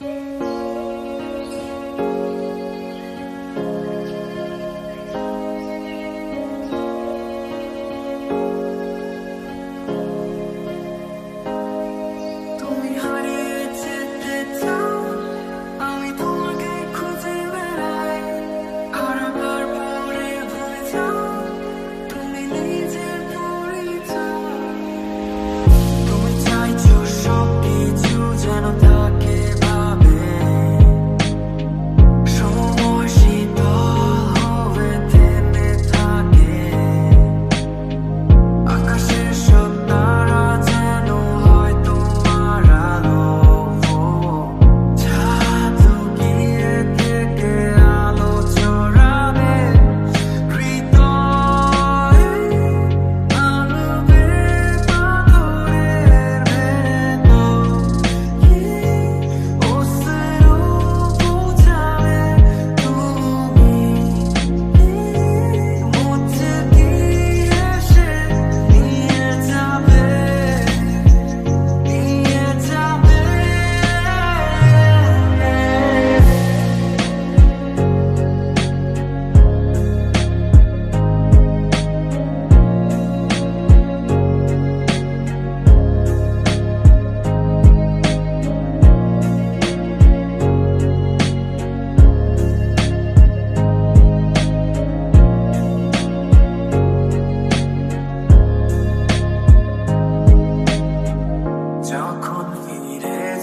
Yeah.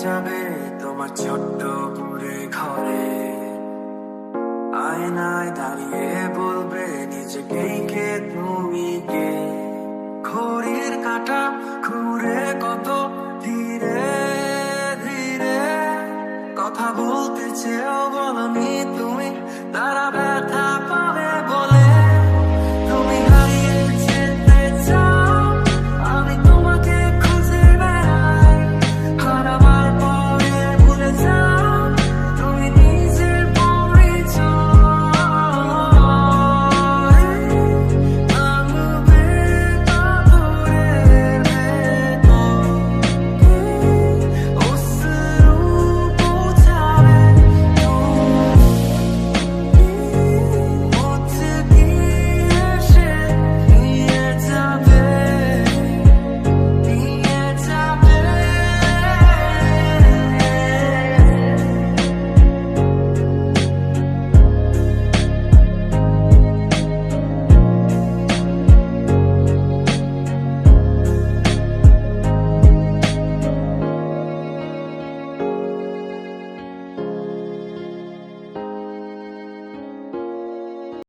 যাবে তোমার ছোট্ট পুরে ঘরে। আয়নায় দাঁড়িয়ে বলবে নিজেকে কে, তুমি কে? ঘড়ির কাটা ঘুরে কত ধীরে ধীরে কথা বলতে চেয়েও বলনি তুমি, দাঁড়াবে